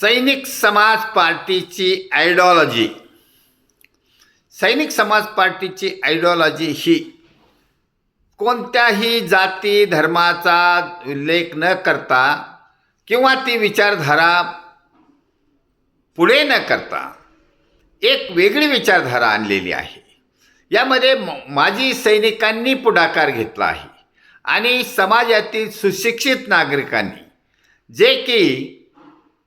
सैनिक समाज पार्टीची आयडिओलॉजी सैनिक समाज पार्टीची आयडिओलॉजी ही कोणत्याही जाती धर्माचा उल्लेख न करता किंवा ती विचारधारा पुढे न करता एक वेगळी विचारधारा आणलेली आहे. यामध्ये माजी सैनिकांनी पुढाकार घेतला आहे आणि समाजातील सुशिक्षित नागरिकांनी जे की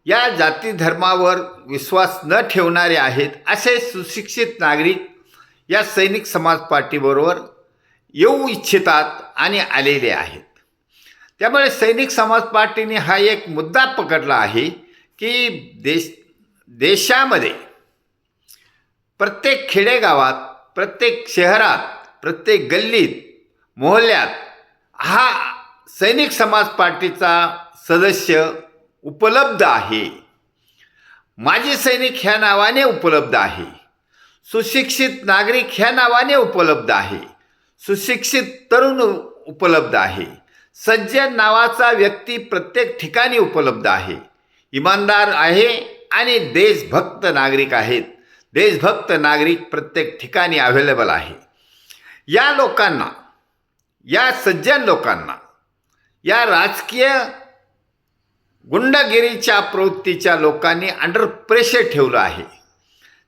या जाती धर्मावर विश्वास न ठेवणारे आहेत असे सुशिक्षित नागरिक या सैनिक समाज पार्टीबरोबर येऊ इच्छितात आणि आलेले आहेत. त्यामुळे सैनिक समाज पार्टीने हा एक मुद्दा पकडला आहे की देश देशामध्ये प्रत्येक खेडेगावात प्रत्येक शहरात प्रत्येक गल्लीत मोहल्ल्यात हा सैनिक समाज पार्टीचा सदस्य उपलब्ध आहे. माजी सैनिक ह्या नावाने उपलब्ध आहे. सुशिक्षित नागरिक ह्या नावाने उपलब्ध आहे. सुशिक्षित तरुण उपलब्ध आहे. सज्जन नावाचा व्यक्ती प्रत्येक ठिकाणी उपलब्ध आहे. इमानदार आहे आणि देशभक्त नागरिक आहेत. देशभक्त नागरिक प्रत्येक ठिकाणी अवेलेबल आहे. या लोकांना या सज्जन लोकांना या राजकीय गुंडगिरीच्या प्रवृत्तीच्या लोकांनी अंडर प्रेशर ठेवलं आहे.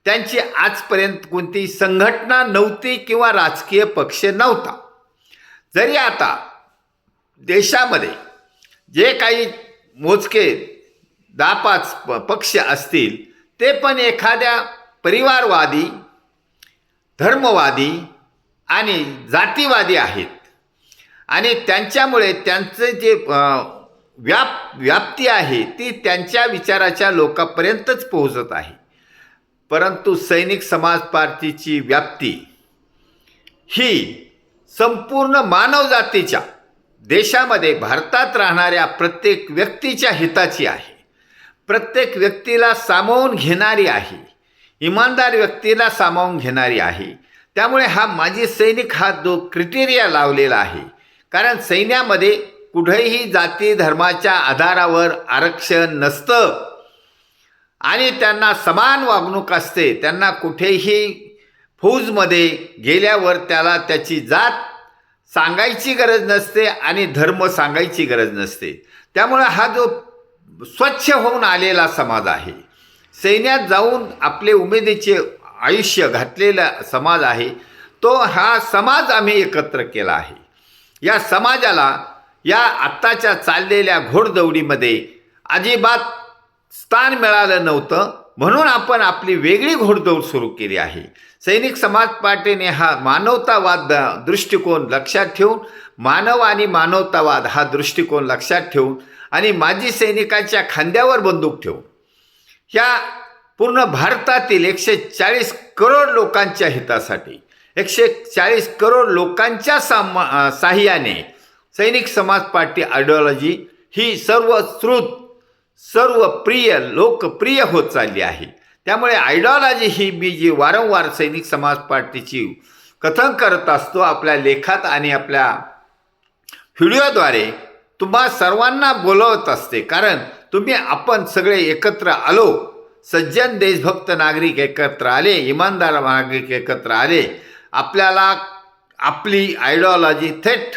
त्यांची आजपर्यंत कोणती संघटना नव्हती किंवा राजकीय पक्ष नव्हता. जरी आता देशामध्ये जे काही मोजके दहा पाच प पक्ष असतील ते पण एखाद्या परिवारवादी धर्मवादी आणि जातीवादी आहेत. आणि त्यांच्यामुळे त्यांचे जे व्याप व्याप्ती आहे ती त्यांच्या विचाराच्या लोकांपर्यंतच पोहोचत आहे. परंतु सैनिक समाज पार्टीची व्याप्ती ही संपूर्ण मानवजातीच्या देशामध्ये भारतात राहणाऱ्या प्रत्येक व्यक्तीच्या हिताची आहे. प्रत्येक व्यक्तीला सामावून घेणारी आहे. इमानदार व्यक्तीला सामावून घेणारी आहे. त्यामुळे हा माजी सैनिक हा जो क्रिटेरिया लावलेला आहे कारण सैन्यामध्ये कुठेही जाती धर्माच्या आधारावर आरक्षण नसतं. आणि त्यांना समान वागणूक असते. त्यांना कुठेही फौजमध्ये गेल्यावर त्याला त्याची जात सांगायची गरज नसते आणि धर्म सांगायची गरज नसते. त्यामुळे हा जो स्वच्छ होऊन आलेला समाज आहे सैन्यात जाऊन आपले उमेदीचे आयुष्य घातलेला समाज आहे तो हा समाज आम्ही एकत्र केला आहे. या समाजाला या आत्ताच्या चाललेल्या घोडदौडीमध्ये अजिबात स्थान मिळालं नव्हतं. म्हणून आपण आपली वेगळी घोडदौड सुरू केली आहे. सैनिक समाज पार्टीने हा मानवतावाद दृष्टिकोन लक्षात ठेवून मानव आणि मानवतावाद हा दृष्टिकोन लक्षात ठेवून आणि माजी सैनिकांच्या खांद्यावर बंदूक ठेवून ह्या पूर्ण भारतातील एकशे चाळीस करोड लोकांच्या हितासाठी एकशे चाळीस करोड लोकांच्या सामा साह्याने सैनिक समाज पार्टी आयडिओलॉजी ही सर्व श्रुत सर्व प्रिय लोकप्रिय होत चालली आहे. त्यामुळे आयडिओलॉजी ही मी जी वारंवार सैनिक समाज पार्टीची कथन करत असतो आपल्या लेखात आणि आपल्या व्हिडिओद्वारे तुम्हा सर्वांना बोलवत असते. कारण तुम्ही आपण सगळे एकत्र आलो सज्जन देशभक्त नागरिक एकत्र आले इमानदार नागरिक एकत्र आले आपल्याला आपली आयडिओलॉजी थेट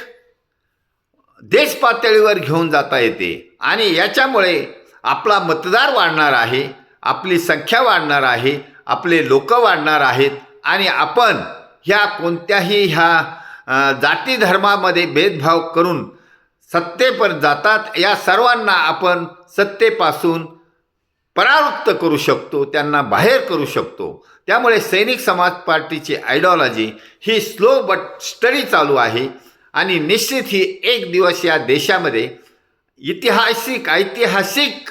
देश पातळीवर घेऊन जाता येते. आणि याच्यामुळे आपला मतदार वाढणार आहे आपली संख्या वाढणार आहे आपले लोक वाढणार आहेत. आणि आपण ह्या कोणत्याही ह्या जाती धर्मामध्ये भेदभाव करून सत्तेपर जातात या सर्वांना आपण सत्तेपासून परावृत्त करू शकतो त्यांना बाहेर करू शकतो. त्यामुळे सैनिक समाज पार्टीची आयडिओलॉजी ही स्लो बट स्टडी चालू आहे. आणि निश्चित ही एक दिवस या देशामध्ये ऐतिहासिक ऐतिहासिक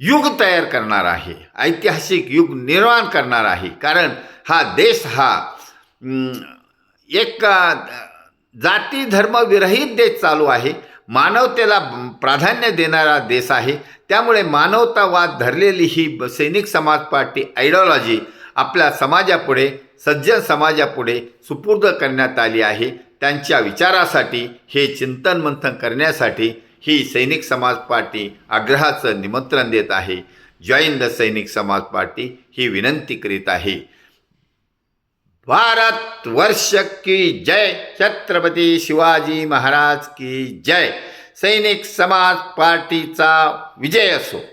युग तयार करणार आहे. ऐतिहासिक युग निर्माण करणार आहे. कारण हा देश हा एक जाती धर्मविरहित देश चालू आहे. मानवतेला प्राधान्य देणारा देश आहे. त्यामुळे मानवतावाद धरलेली ही ब- सैनिक समाज पार्टी आयडिओलॉजी आपल्या समाजापुढे सज्जन समाजापुढे सुपूर्द करण्यात आली आहे. त्यांच्या विचारासाठी हे चिंतन मंथन करण्यासाठी ही सैनिक समाज पार्टी आग्रहाचं निमंत्रण देत आहे. जॉईन द सैनिक समाज पार्टी ही विनंती करीत आहे. भारत वर्ष की जय! छत्रपती शिवाजी महाराज की जय! सैनिक समाज पार्टीचा विजय असो.